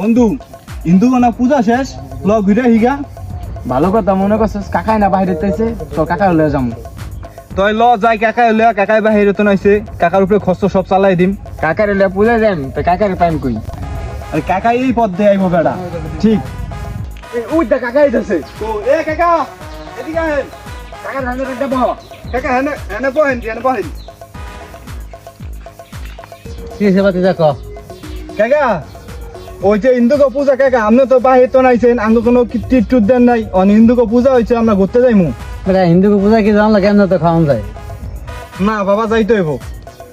বন্ধু হিন্দু না পূজা শেষ ল ঘুরে হিগা ভালো কথা মনে করছিস কাকাই না বাইরে তাইছে তো কাকা হলে যাব তই ল যাই কাকাই হলে কাকাই বাহিরে তো নাইছে। কাকার উপরে খরচ সব চালাই দিম। কাকার হলে পূজা যাম তো কাকার টাইম কই আর কাকাই এই পথ দিয়ে আইব বেড়া। ঠিক। ওই দা কাকাই দিছে তো এ কাকা এদিকে আহেন। কাকার সামনে একটা বহ কাকা হেনে হেনে বহেন হেনে বহেন কি সে বাতি দেখো কাকা ওই যে হিন্দুকে পূজা কাকা আপনি তো বাহির তো নাইছেন আঙ্গ কোনো টিট টুট দেন নাই অন হিন্দুকে পূজা হয়েছে আমরা ঘুরতে যাইমু বেটা হিন্দুকে পূজা কি জানলা কেন তো খাওয়ান যায় না বাবা যাইতে হইব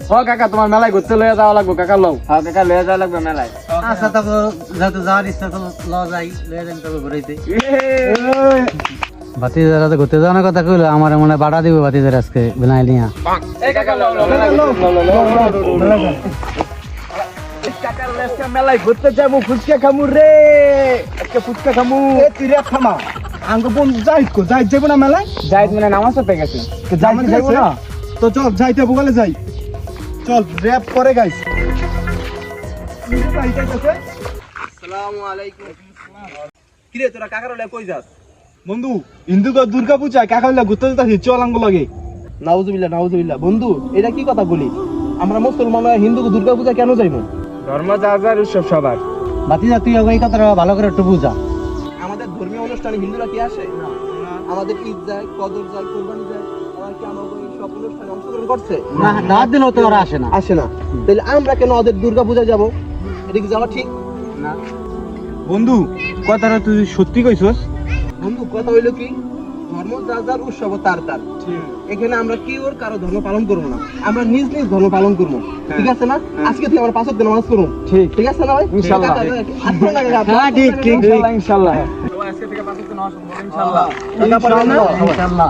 ও কাকা তোমার মেলায় ঘুরতে লয়ে যাওয়া লাগবে কাকা লও হ্যাঁ কাকা লয়ে যাওয়া লাগবে মেলায় আচ্ছা তো যেহেতু যাওয়ার ইচ্ছা তো ল যাই লয়ে যাই তবে ঘুরাইতে ভাতিজারা তো ঘুরতে যাওয়ার কথা কইলো আমার মনে হয় বাড়া দিব ভাতিজার আজকে বিনাইলিয়া এই কাকা লেসকে মেলায় ঘুরতে যাব ফুচকা খামু রে। আজকে ফুচকা খামু। এ তিরে থামা। আঙ্গ বোন যাই কো যাই যাব না মেলায়? যাই মানে নামাজ পড়তে গেছে? যাইতে যাইবো না। তো চল যাইতে বগালে যাই। চল র‍্যাপ করে গাইস। কিরে তোরা কাকার হলে কই যাস? বন্ধু হিন্দুকে দুর্গা পূজা কাকা হইলা ঘুরতে যেতে চল আঙ্গ লাগে। নাউজুবিল্লাহ নাউজুবিল্লাহ। বন্ধু এটা কি কথা বলি? আমরা মুসলমান হিন্দু দুর্গা পূজা কেন যাইবো? ধর্ম যা যার উৎসব সবার। ভাতিজা তুই এই কথাটা ভালো করে একটু বুঝা। আমাদের ধর্মীয় অনুষ্ঠানে হিন্দুরা কি আসে? আমাদের ঈদ যায় কদর যায় কোরবানি যায়। না না না। না। আমরা কেন ওদের দুর্গা পূজা যাব? এটা কি যাওয়া ঠিক? বন্ধু কথাটা তুই সত্যি কইছস? বন্ধু কথা হইল কি? ধর্ম যার যার উৎসব তার তার। এখানে আমরা কি ওর কারও ধর্ম পালন করব না। আমরা নিজ নিজ ধর্ম পালন করব। ঠিক আছে না? আজকে থেকে আমরা পাঁচ দিন নামাজ করব ঠিক। ঠিক আছে না ভাই? ইনশাআল্লাহ। না হ্যাঁ ঠিক ঠিক ইনশাআল্লাহ ইনশাআল্লাহ টাকা ইনশাআল্লাহ